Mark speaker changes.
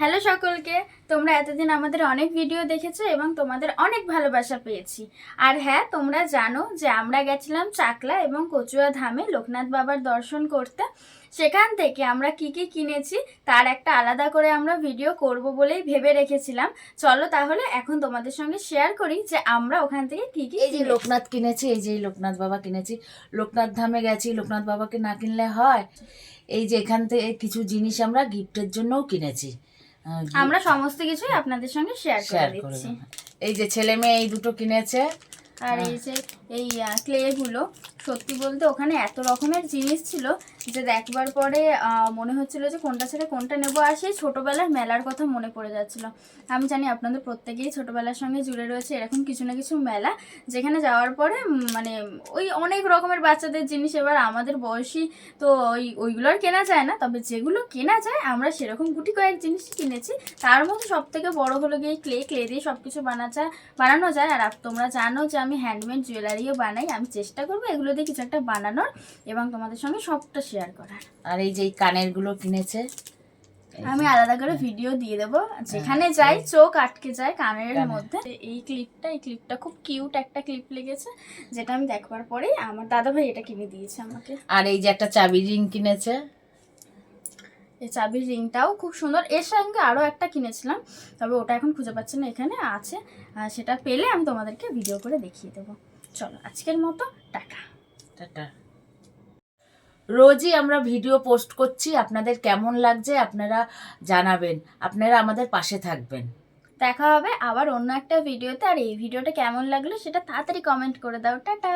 Speaker 1: Hello সকলকে তোমরা এতদিন আমাদের অনেক ভিডিও দেখেছ এবং তোমাদের অনেক ভালোবাসা পেয়েছি। আর হ্যাঁ তোমরা জানো যে আমরা গেছিলাম চাকলা এবং কচুয়া ধামে লোকনাথ বাবার দর্শন করতে। সেখান থেকে আমরা কি কি কিনেছি তার একটা আলাদা করে আমরা ভিডিও করব বলেই ভেবে রেখেছিলাম। চলো তাহলে এখন তোমাদের সঙ্গে শেয়ার করি যে আমরা ওখান থেকে কি কি
Speaker 2: এই যে লোকনাথ কিনেছি এই যে লোকনাথ বাবা কিনেছি। লোকনাথ ধামে গেছি লোকনাথ বাবাকে না কিনলে হয়। এই যে এখান থেকে কিছু জিনিস আমরা গিফটের জন্যও কিনেছি।
Speaker 1: আমরা সমস্ত কিছুই আপনাদের সঙ্গে শেয়ার করে দিচ্ছি।
Speaker 2: এই যে ছেলে মেয়ে এই দুটো কিনেছে
Speaker 1: আর এই যে এই ক্লেগুলো সত্যি বলতে ওখানে এত রকমের জিনিস ছিল যে দেখবার পরে মনে হচ্ছিল যে কোনটা ছেড়ে কোনটা নেব। আর সেই ছোটোবেলার মেলার কথা মনে পড়ে যাচ্ছিল। আমি জানি আপনাদের প্রত্যেকেই ছোটোবেলার সঙ্গে জুড়ে রয়েছে এরকম কিছু না কিছু মেলা যেখানে যাওয়ার পরে মানে ওই অনেক রকমের বাচ্চাদের জিনিস। এবার আমাদের বয়সী তো ওই ওইগুলো আর কেনা যায় না। তবে যেগুলো কেনা যায় আমরা সেরকম গুটি কয়েক জিনিস কিনেছি। তার মধ্যে সব থেকে বড়ো হলো গিয়ে ক্লে ক্লে দিয়ে সব কিছু বানা যায় বানানো যায়। আর তোমরা জানো যে আমি হ্যান্ডমেড জুয়েলারিও বানাই আমি চেষ্টা করব এগুলো দিয়ে কিছু একটা বানানোর এবং তোমাদের সঙ্গে সবটা শেয়ার করার।
Speaker 2: আর এই যে এই কানেরগুলো কিনেছে
Speaker 1: আমি আলাদা করে ভিডিও দিয়ে দেবো। যেখানে যাই চোখ আটকে যায় কানের মধ্যে। এই ক্লিপটা এই ক্লিপটা খুব কিউট একটা ক্লিপ লেগেছে যেটা আমি দেখবার পরেই আমার দাদা ভাই এটা কিনে দিয়েছে আমাকে।
Speaker 2: আর এই যে একটা চাবি রিং কিনেছে
Speaker 1: এই চাবির রিংটাও খুব সুন্দর। এর সঙ্গে আরও একটা কিনেছিলাম তবে ওটা এখন খুঁজে পাচ্ছি না এখানে আছে। সেটা পেলে আমি তোমাদেরকে ভিডিও করে দেখিয়ে দেবো। চলো আজকের মতো টাটা।
Speaker 2: টাটা। রোজই আমরা ভিডিও পোস্ট করছি আপনাদের কেমন লাগছে আপনারা জানাবেন আপনারা আমাদের পাশে থাকবেন।
Speaker 1: দেখা হবে আবার অন্য একটা ভিডিওতে আর এই ভিডিওটা কেমন লাগল সেটা তাড়াতাড়ি কমেন্ট করে দাও। টাটা।